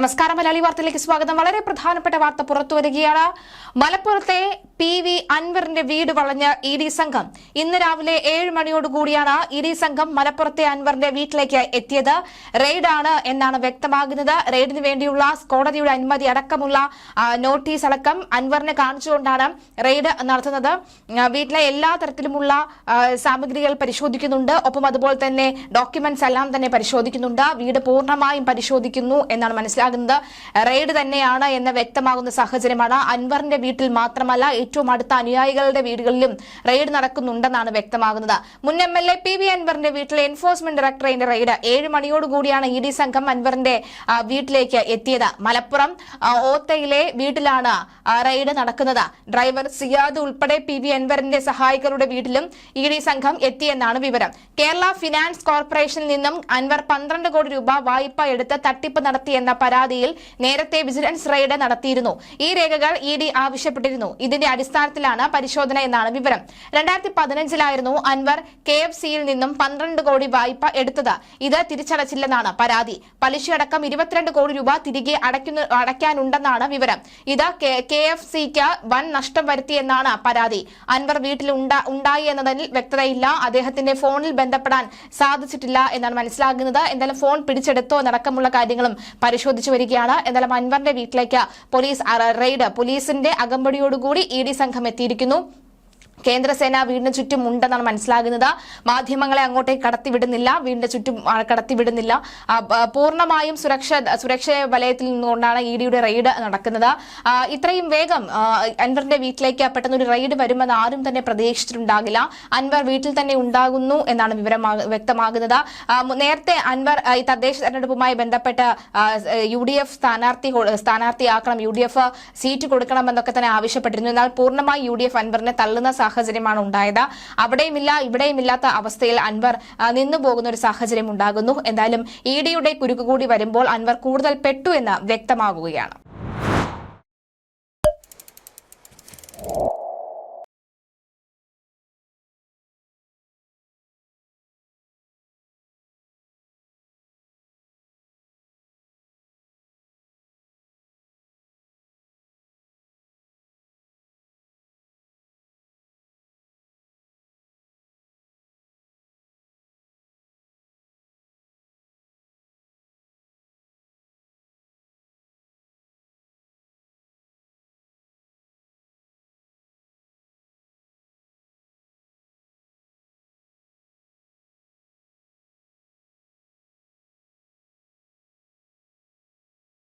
നമസ്കാരം. മലയാളി വാർത്തയിലേക്ക് സ്വാഗതം. വളരെ പ്രധാനപ്പെട്ട വാർത്ത പുറത്തു വരികയാണ് മലപ്പുറത്തെ പി വി അൻവറിന്റെ വീട് വളഞ്ഞ ഇ ഡി സംഘം. ഇന്ന് രാവിലെ ഏഴ് മണിയോടുകൂടിയാണ് ഇ ഡി സംഘം മലപ്പുറത്തെ അൻവറിന്റെ വീട്ടിലേക്ക് എത്തിയത്. റെയ്ഡാണ് എന്നാണ് വ്യക്തമാകുന്നത്. റെയ്ഡിന് വേണ്ടിയുള്ള കോടതിയുടെ അനുമതി അടക്കമുള്ള നോട്ടീസ് അടക്കം അൻവറിനെ കാണിച്ചുകൊണ്ടാണ് റെയ്ഡ് നടത്തുന്നത്. വീട്ടിലെ എല്ലാ തരത്തിലുമുള്ള സാമഗ്രികൾ പരിശോധിക്കുന്നുണ്ട്. ഒപ്പം അതുപോലെ തന്നെ ഡോക്യുമെന്റ്സ് എല്ലാം തന്നെ പരിശോധിക്കുന്നുണ്ട്. വീട് പൂർണമായും പരിശോധിക്കുന്നു എന്നാണ് മനസ്സിലാകുന്നത് റെയ്ഡ് തന്നെയാണ് എന്ന് വ്യക്തമാകുന്ന സാഹചര്യമാണ്. അൻവറിന്റെ വീട്ടിൽ മാത്രമല്ല ഏറ്റവും അടുത്ത അനുയായികളുടെ വീടുകളിലും റെയ്ഡ് നടക്കുന്നുണ്ടെന്നാണ് വ്യക്തമാകുന്നത്. മുൻ M L A P V അൻവറിന്റെ വീട്ടിലെ എൻഫോഴ്സ്മെന്റ് ഡയറക്ടറേറ്റ് റെയ്ഡ് ഏഴ് മണിയോടുകൂടിയാണ് ഇ ഡി സംഘം അൻവറിന്റെ വീട്ടിലേക്ക് എത്തിയത്. മലപ്പുറം ഓത്തയിലെ വീട്ടിലാണ് റെയ്ഡ് നടക്കുന്നത്. ഡ്രൈവർ സിയാദ് ഉൾപ്പെടെ പി വി അൻവറിന്റെ സഹായികളുടെ വീട്ടിലും ഇ ഡി സംഘം എത്തിയെന്നാണ് വിവരം. കേരള ഫിനാൻസ് കോർപ്പറേഷനിൽ നിന്നും അൻവർ പന്ത്രണ്ട് കോടി രൂപ വായ്പ എടുത്ത് തട്ടിപ്പ് നടത്തിയെന്ന പരാതിയിൽ നേരത്തെ വിജിലൻസ് റെയ്ഡ് നടത്തിയിരുന്നു. ഈ രേഖകൾ ഇ ഡി ആവശ്യപ്പെട്ടിരുന്നു. ഇതിന്റെ അടിസ്ഥാനത്തിലാണ് പരിശോധന എന്നാണ് വിവരം. രണ്ടായിരത്തി പതിനഞ്ചിലായിരുന്നു അൻവർ കെ എഫ് സിയിൽ നിന്നും പന്ത്രണ്ട് കോടി വായ്പ എടുത്തത്. ഇത് തിരിച്ചടച്ചില്ലെന്നാണ് പരാതി. പലിശയടക്കം ഇരുപത്തിരണ്ട് കോടി രൂപ തിരികെ അടയ്ക്കാനുണ്ടെന്നാണ് വിവരം. ഇത് കെ എഫ് സിക്ക് വൻ നഷ്ടം വരുത്തിയെന്നാണ് പരാതി. അൻവർ വീട്ടിൽ ഉണ്ടായി എന്നതിൽ വ്യക്തതയില്ല. അദ്ദേഹത്തിന്റെ ഫോണിൽ ബന്ധപ്പെടാൻ സാധിച്ചിട്ടില്ല എന്നാണ് മനസ്സിലാകുന്നത്. എന്തായാലും ഫോൺ പിടിച്ചെടുത്തോ എന്നടക്കമുള്ള കാര്യങ്ങളും പരിശോധിച്ചു വരികയാണ്. എന്നാൽ അൻവറിന്റെ വീട്ടിലേക്ക് പോലീസ് റെയ്ഡ് പോലീസിന്റെ അകമ്പടിയോടുകൂടി ഇ ഡി സംഘം എത്തിയിരിക്കുന്നു. കേന്ദ്രസേന വീടിന് ചുറ്റും ഉണ്ടെന്നാണ് മനസ്സിലാകുന്നത്. മാധ്യമങ്ങളെ അങ്ങോട്ടേക്ക് കടത്തിവിടുന്നില്ല. വീടിന്റെ ചുറ്റും കടത്തിവിടുന്നില്ല. പൂർണമായും സുരക്ഷ സുരക്ഷ വലയത്തിൽ നിന്നുകൊണ്ടാണ് ഇ ഡിയുടെ റെയ്ഡ് നടക്കുന്നത്. ഇത്രയും വേഗം അൻവറിന്റെ വീട്ടിലേക്ക് പെട്ടെന്നൊരു റെയ്ഡ് വരുമെന്ന് ആരും തന്നെ പ്രതീക്ഷിച്ചിട്ടുണ്ടാകില്ല. അൻവർ വീട്ടിൽ തന്നെ ഉണ്ടാകുന്നു എന്നാണ് വിവരം വ്യക്തമാകുന്നത്. നേരത്തെ അൻവർ ഈ തദ്ദേശ തെരഞ്ഞെടുപ്പുമായി ബന്ധപ്പെട്ട് യു ഡി എഫ് സ്ഥാനാർത്ഥി സ്ഥാനാർത്ഥിയാക്കണം യു ഡി എഫ് സീറ്റ് കൊടുക്കണമെന്നൊക്കെ തന്നെ ആവശ്യപ്പെട്ടിരുന്നു. എന്നാൽ പൂർണമായി യു ഡി എഫ് അൻവറിനെ തള്ളുന്ന സാഹചര്യമാണ് ഉണ്ടായത്. അവിടെയുമില്ല ഇവിടെയുമില്ലാത്ത അവസ്ഥയിൽ അൻവർ നിന്നു പോകുന്ന ഒരു സാഹചര്യം ഉണ്ടാകുന്നു. എന്തായാലും ഇ ഡിയുടെ കുരുക്കുകൂടി വരുമ്പോൾ അൻവർ കൂടുതൽ പെട്ടു എന്ന് വ്യക്തമാകുകയാണ്.